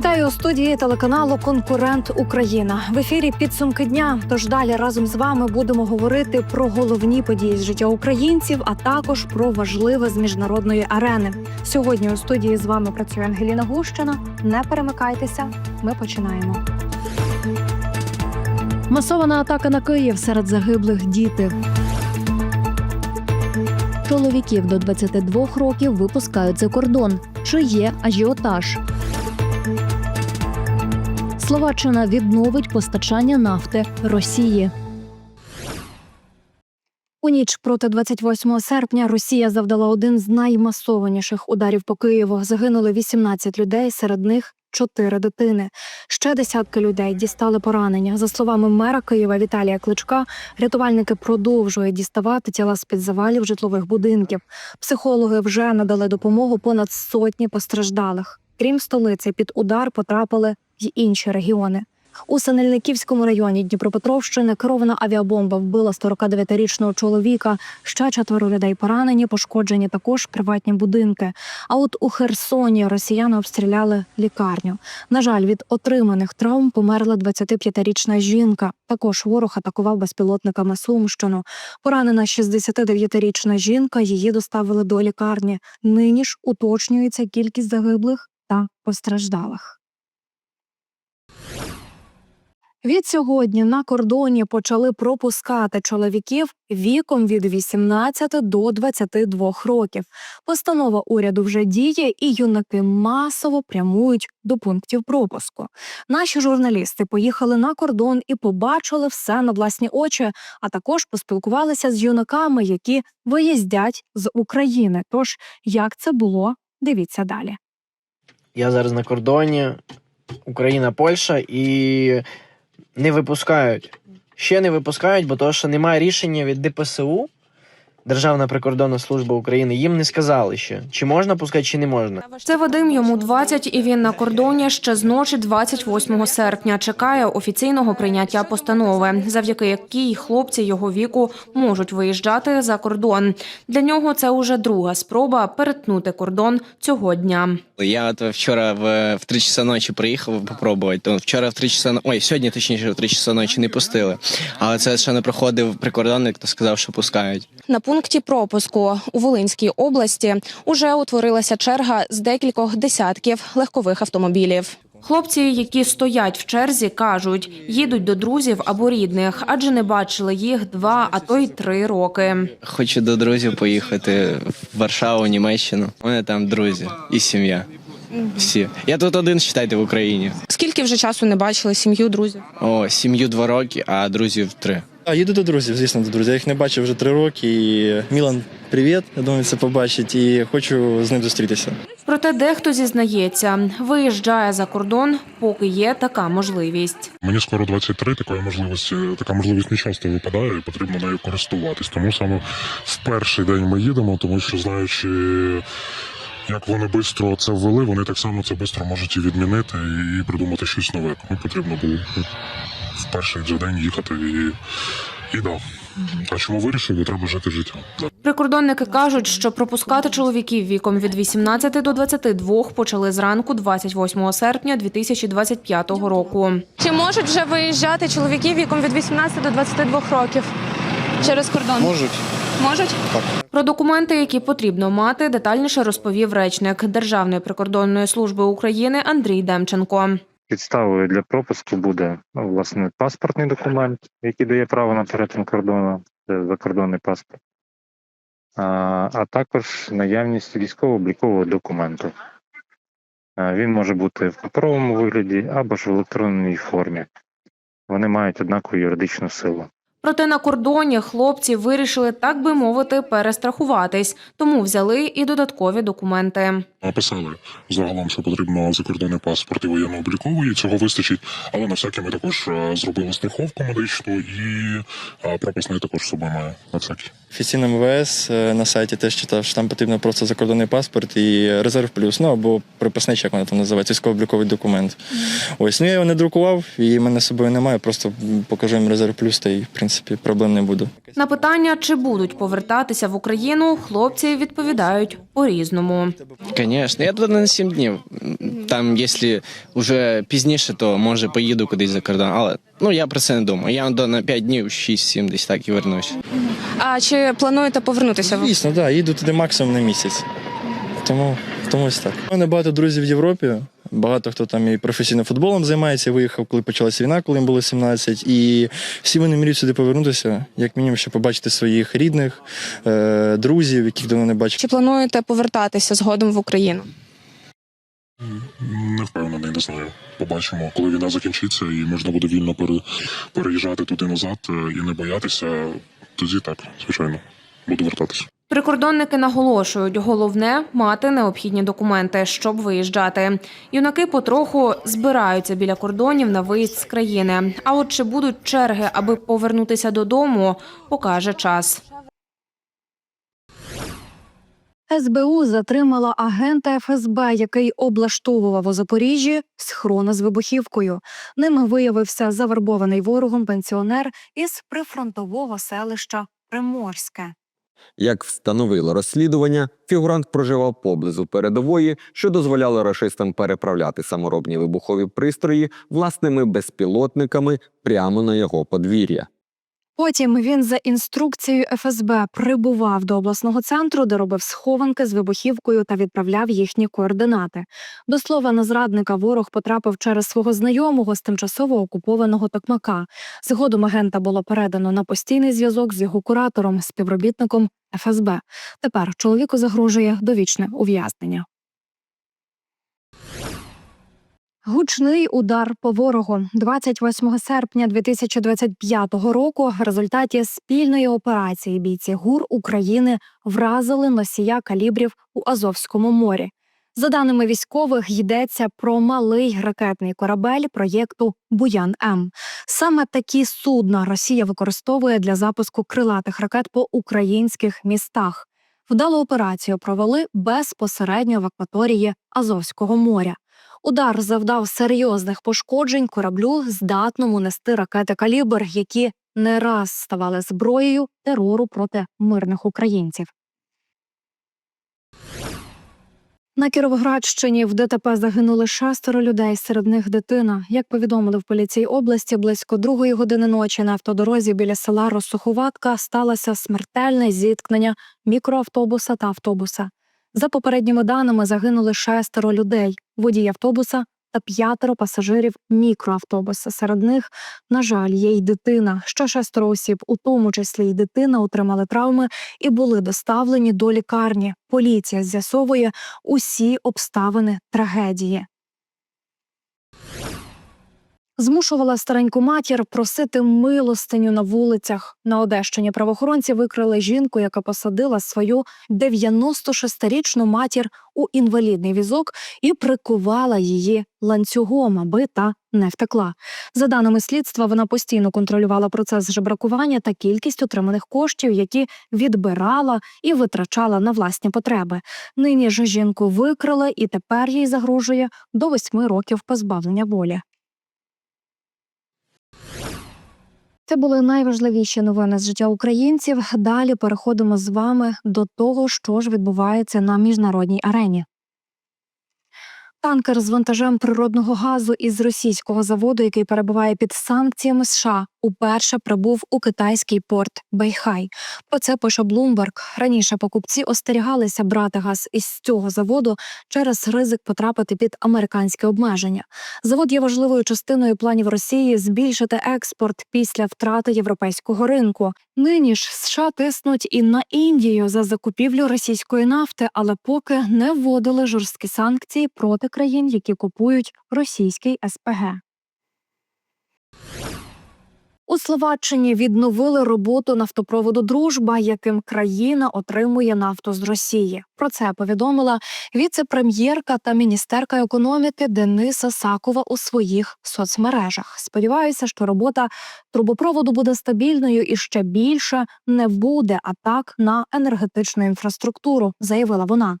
Вітаю у студії телеканалу Конкурент Україна. В ефірі підсумки дня. Тож далі разом з вами будемо говорити про головні події з життя українців, а також про важливе з міжнародної арени. Сьогодні у студії з вами працює Ангеліна Гущина. Не перемикайтеся. Ми починаємо. Масована атака на Київ серед загиблих діти. Чоловіків до 22 років випускають за кордон. Чи є ажіотаж? Словаччина відновить постачання нафти Росії. У ніч проти 28 серпня Росія завдала один з наймасованіших ударів по Києву. Загинули 18 людей, серед них чотири дитини. Ще десятки людей дістали поранення. За словами мера Києва Віталія Кличка, рятувальники продовжують діставати тіла з під завалів житлових будинків. Психологи вже надали допомогу понад сотні постраждалих. Крім столиці, під удар потрапили й інші регіони. У Синельниківському районі Дніпропетровщини керована авіабомба вбила 49-річного чоловіка. Ще четверо людей поранені, пошкоджені також приватні будинки. А от у Херсоні росіяни обстріляли лікарню. На жаль, від отриманих травм померла 25-річна жінка. Також ворог атакував безпілотниками Сумщину. Поранена 69-річна жінка. Її доставили до лікарні. Нині ж уточнюється кількість загиблих та постраждалих. Від сьогодні на кордоні почали пропускати чоловіків віком від 18 до 22 років. Постанова уряду вже діє, і юнаки масово прямують до пунктів пропуску. Наші журналісти поїхали на кордон і побачили все на власні очі, а також поспілкувалися з юнаками, які виїздять з України. Тож як це було, дивіться далі. Я зараз на кордоні Україна, Польща і не випускають. Ще не випускають, бо того, що немає рішення від ДПСУ, Державна прикордонна служба України, їм не сказали ще, чи можна пускати, чи не можна. Це Вадим, йому 20, і він на кордоні ще з ночі 28 серпня. Чекає офіційного прийняття постанови, завдяки якій хлопці його віку можуть виїжджати за кордон. Для нього це уже друга спроба перетнути кордон цього дня. Я от вчора в, в 3 часа ночі приїхав попробувати. То вчора в 3 часа ой, сьогодні точніше в 3 часа ночі не пустили. Але це ще не проходив прикордонник, то сказав, що пускають. На пункті пропуску у Волинській області уже утворилася черга з декількох десятків легкових автомобілів. Хлопці, які стоять в черзі, кажуть, їдуть до друзів або рідних, адже не бачили їх два, а то й три роки. Хочу до друзів поїхати в Варшаву, Німеччину. У мене там друзі і сім'я. Всі. Я тут один, считайте, в Україні. Скільки вже часу не бачили сім'ю, друзів? О, сім'ю два роки, а друзів три. А, їду до друзів, звісно, до друзів. Я їх не бачив вже три роки. І Мілан, привіт. Я думаю, це побачить і хочу з ним зустрітися. Проте дехто зізнається, виїжджає за кордон, поки є така можливість. Мені скоро 23, такої можливості, така можливість не часто випадає, і потрібно нею користуватись. Тому саме в перший день ми їдемо, тому що знаючи, як вони швидко це ввели, вони так само це швидко можуть і відмінити і придумати щось нове. Тому потрібно було в перший же день їхати і, і да. А чому вирішили? Треба жити життя. Прикордонники кажуть, що пропускати чоловіків віком від 18 до 22 почали зранку 28 серпня 2025 року. Чи можуть вже виїжджати чоловіки віком від 18 до 22 років через кордон? Можуть. Можуть? Про документи, які потрібно мати, детальніше розповів речник Державної прикордонної служби України Андрій Демченко. Підставою для пропуску буде ну, власне паспортний документ, який дає право на перетин кордону, це закордонний паспорт, а, а також наявність військово-облікового документу. Він може бути в паперовому вигляді або ж в електронній формі. Вони мають однакову юридичну силу. Проте на кордоні хлопці вирішили, так би мовити, перестрахуватись, тому взяли і додаткові документи. Написали загалом, що потрібно закордонний паспорт і воєнно-обліковий, і цього вистачить. Але на всякий ми також е, зробили страховку медичну і е, пропускний також собою має на всякий. Офіційно МВС е, на сайті теж читав, що там потрібно просто закордонний паспорт і резерв плюс, ну або приписний, як воно там називається, військово-обліковий документ. Ось, ну я його не друкував, і в мене з собою немає, просто покажу їм резерв плюс, та й в принципі проблем не буде. На питання, чи будуть повертатися в Україну, хлопці відповідають по-різному. Звісно, я туди на 7 днів. Там, якщо вже пізніше, то може поїду кудись за кордон. Але ну я про це не думаю. Я до на 5 днів, 6-7 десь так і вернусь. А чи плануєте повернутися? Звісно, так, їду туди максимум на місяць. Тому, тому ось так. У мене багато друзів в Європі. Багато хто там і професійним футболом займається, виїхав, коли почалася війна, коли їм було 17. І всі вони мріють сюди повернутися, як мінімум, щоб побачити своїх рідних, е, друзів, яких давно не бачив. Чи плануєте повертатися згодом в Україну? Не впевнений, не знаю. Побачимо, коли війна закінчиться і можна буде вільно пере- переїжджати туди назад е, і не боятися. Тоді так, звичайно, буду вертатися. Прикордонники наголошують, головне мати необхідні документи, щоб виїжджати. Юнаки потроху збираються біля кордонів на виїзд з країни. А от чи будуть черги, аби повернутися додому, покаже час. СБУ затримала агента ФСБ, який облаштовував у Запоріжжі схрони з вибухівкою. Ними виявився завербований ворогом пенсіонер із прифронтового селища Приморське. Як встановило розслідування, фігурант проживав поблизу передової, що дозволяло рашистам переправляти саморобні вибухові пристрої власними безпілотниками прямо на його подвір'я. Потім він за інструкцією ФСБ прибував до обласного центру, де робив схованки з вибухівкою та відправляв їхні координати. До слова, на зрадника ворог потрапив через свого знайомого з тимчасово окупованого Токмака. Згодом агента було передано на постійний зв'язок з його куратором, співробітником ФСБ. Тепер чоловіку загрожує довічне ув'язнення. Гучний удар по ворогу 28 серпня 2025 року. В результаті спільної операції бійці ГУР України вразили носія калібрів у Азовському морі. За даними військових, йдеться про малий ракетний корабель проєкту Буян М. Саме такі судна Росія використовує для запуску крилатих ракет по українських містах. Вдалу операцію провели безпосередньо в акваторії Азовського моря. Удар завдав серйозних пошкоджень кораблю, здатному нести ракети калібр, які не раз ставали зброєю терору проти мирних українців. На Кіровоградщині в ДТП загинули шестеро людей, серед них дитина. Як повідомили в поліції області, близько другої години ночі на автодорозі біля села Росуховатка сталося смертельне зіткнення мікроавтобуса та автобуса. За попередніми даними загинули шестеро людей, водій автобуса та п'ятеро пасажирів мікроавтобуса. Серед них, на жаль, є й дитина. Ще шестеро осіб, у тому числі й дитина, отримали травми і були доставлені до лікарні. Поліція з'ясовує усі обставини трагедії. Змушувала стареньку матір просити милостиню на вулицях. На Одещині правоохоронці викрили жінку, яка посадила свою 96-річну матір у інвалідний візок і прикувала її ланцюгом, аби та не втекла. За даними слідства, вона постійно контролювала процес жебракування та кількість отриманих коштів, які відбирала і витрачала на власні потреби. Нині ж жінку викрили, і тепер їй загрожує до восьми років позбавлення волі. Це були найважливіші новини з життя українців. Далі переходимо з вами до того, що ж відбувається на міжнародній арені. Танкер з вантажем природного газу із російського заводу, який перебуває під санкціями США, уперше прибув у китайський порт Бейхай. Про це пише Bloomberg. Раніше покупці остерігалися брати газ із цього заводу через ризик потрапити під американське обмеження. Завод є важливою частиною планів Росії збільшити експорт після втрати європейського ринку. Нині ж США тиснуть і на Індію за закупівлю російської нафти, але поки не вводили жорсткі санкції проти країн, які купують російський СПГ. У Словаччині відновили роботу нафтопроводу Дружба, яким країна отримує нафту з Росії. Про це повідомила віце-прем'єрка та міністерка економіки Дениса Сакова у своїх соцмережах. Сподіваюся, що робота трубопроводу буде стабільною і ще більше не буде атак на енергетичну інфраструктуру, заявила вона.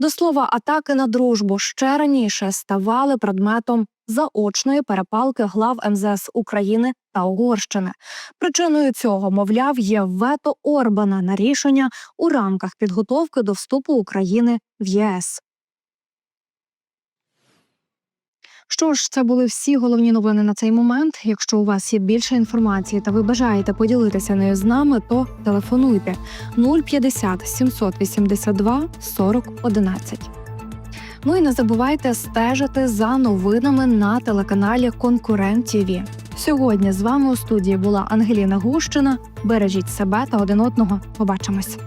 До слова, атаки на дружбу ще раніше ставали предметом заочної перепалки глав МЗС України та Угорщини. Причиною цього, мовляв, є вето Орбана на рішення у рамках підготовки до вступу України в ЄС. Що ж, це були всі головні новини на цей момент. Якщо у вас є більше інформації та ви бажаєте поділитися нею з нами, то телефонуйте 050 782 40 11. Ну і не забувайте стежити за новинами на телеканалі Конкурент ТІВІ. Сьогодні з вами у студії була Ангеліна Гущина. Бережіть себе та один одного. Побачимось.